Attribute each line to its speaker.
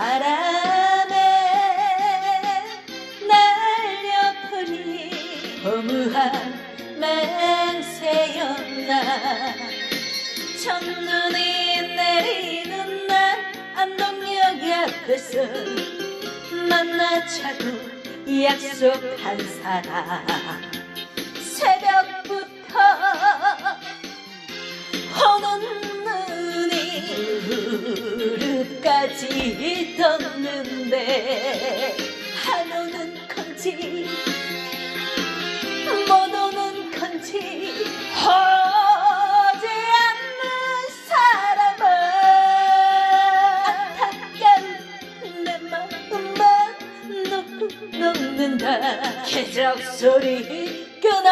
Speaker 1: 바람에 날려버린 허무한 맹세였나. 첫눈이 내리는 날 안동역 앞에서 만나자고 약속한 사람. 새벽부터 허는 눈이 무릎까지 안 오는 건지 못 오는 건지 오지 않는 사람은 안타까운 내 마음만 놓고 녹는다. 계적 소리. 끊어